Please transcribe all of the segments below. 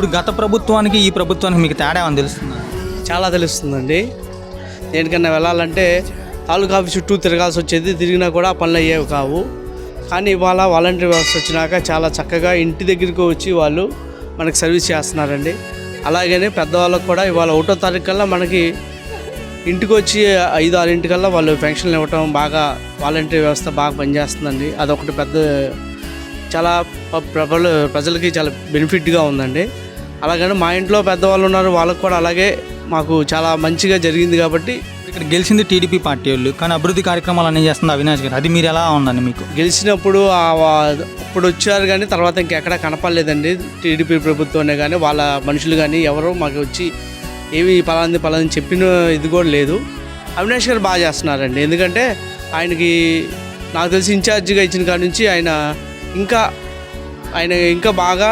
ఇప్పుడు గత ప్రభుత్వానికి ఈ ప్రభుత్వానికి మీకు తేడా అని తెలుస్తుంది? చాలా తెలుస్తుందండి. దేనికన్నా వెళ్ళాలంటే తాలూకా ఆఫీస్ చుట్టూ తిరగాల్సి వచ్చేది తిరిగినా కూడా పనులు అయ్యేవి కావు. కానీ ఇవాళ వాలంటరీ వ్యవస్థ వచ్చినాక చాలా చక్కగా ఇంటి దగ్గరికి వచ్చి వాళ్ళు మనకి సర్వీస్ చేస్తున్నారండి. అలాగనే పెద్దవాళ్ళకు కూడా ఇవాళ ఒకటో తారీఖు కల్లా మనకి ఇంటికి వచ్చి ఐదు ఆరింటికల్లా వాళ్ళు పెన్షన్లు ఇవ్వటం బాగా వాలంటరీ వ్యవస్థ బాగా పనిచేస్తుందండి. అదొకటి పెద్ద చాలా ప్రజలకి చాలా బెనిఫిట్గా ఉందండి. అలాగని మా ఇంట్లో పెద్దవాళ్ళు ఉన్నారు వాళ్ళకు కూడా అలాగే మాకు చాలా మంచిగా జరిగింది కాబట్టి ఇక్కడ గెలిచింది టీడీపీ పార్టీ వాళ్ళు కానీ అభివృద్ధి కార్యక్రమాలు అన్నీ చేస్తుంది అవినాష్ గారు అది మీరు ఎలా ఉందండి మీకు? గెలిచినప్పుడు అప్పుడు వచ్చారు కానీ తర్వాత ఇంకెక్కడ కనపడలేదండి. టీడీపీ ప్రభుత్వమే కానీ వాళ్ళ మనుషులు కానీ ఎవరు మాకు వచ్చి ఏవి పలాంది పలాంది చెప్పిన ఇది కూడా లేదు. అవినాష్ గారు బాగా చేస్తున్నారండి. ఎందుకంటే ఆయనకి నాకు తెలిసి ఇన్ఛార్జిగా ఇచ్చిన కాడ నుంచి ఆయన ఇంకా ఆయన ఇంకా బాగా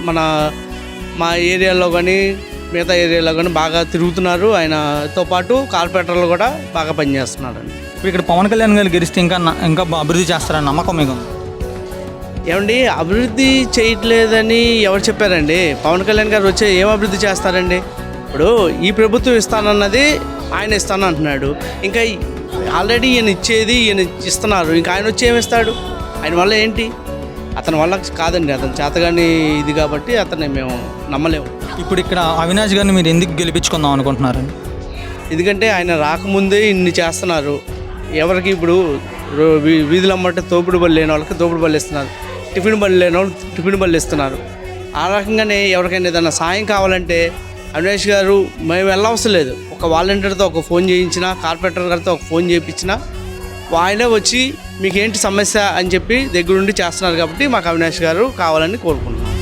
మన మా ఏరియాలో కానీ మిగతా ఏరియాలో కానీ బాగా తిరుగుతున్నారు. ఆయనతో పాటు కార్పొరేటర్లు కూడా బాగా పనిచేస్తున్నారండి. ఇప్పుడు ఇక్కడ పవన్ కళ్యాణ్ గారు గెలిస్తే ఇంకా ఇంకా అభివృద్ధి చేస్తారని నమ్మకం మీకు ఏమండి అభివృద్ధి చేయట్లేదని ఎవరు చెప్పారండి? పవన్ కళ్యాణ్ గారు వచ్చే ఏం అభివృద్ధి చేస్తారండి? ఇప్పుడు ఈ ప్రభుత్వం ఇస్తానన్నది ఆయన ఇస్తానంటున్నాడు. ఇంకా ఆల్రెడీ ఈయన ఇచ్చేది ఈయన ఇస్తున్నారు. ఇంకా ఆయన వచ్చి ఏమి ఇస్తాడు? ఆయన వల్ల ఏంటి? అతని వల్ల కాదండి అతను చేతగాని ఇది కాబట్టి అతన్ని మేము నమ్మలేము. ఇప్పుడు ఇక్కడ అవినాష్ గారిని మీరు ఎందుకు గెలిపించుకుందాం అనుకుంటున్నారండి? ఎందుకంటే ఆయన రాకముందే ఇన్ని చేస్తున్నారు. ఎవరికి ఇప్పుడు రో- వీ- వీధులు అమ్మంటే తోపుడు బళ్ళు లేని వాళ్ళకి తోపుడు బళ్ళు ఇస్తున్నారు. టిఫిన్ బళ్ళు లేని వాళ్ళకి టిఫిన్ బళ్ళు ఇస్తున్నారు. ఆ రకంగానే ఎవరికైనా ఏదైనా సాయం కావాలంటే అవినాష్ గారు మేము వెళ్ళవసరం లేదు. ఒక వాలంటీర్తో ఒక ఫోన్ చేయించినా కార్పొరేటర్ గారితో ఒక ఫోన్ చేయించినా ఆయనే వచ్చి మీకేంటి సమస్య? అని చెప్పి దగ్గరుండి చేస్తున్నారు కాబట్టి మాకు అవినాష్ గారు కావాలని కోరుకుంటున్నాం.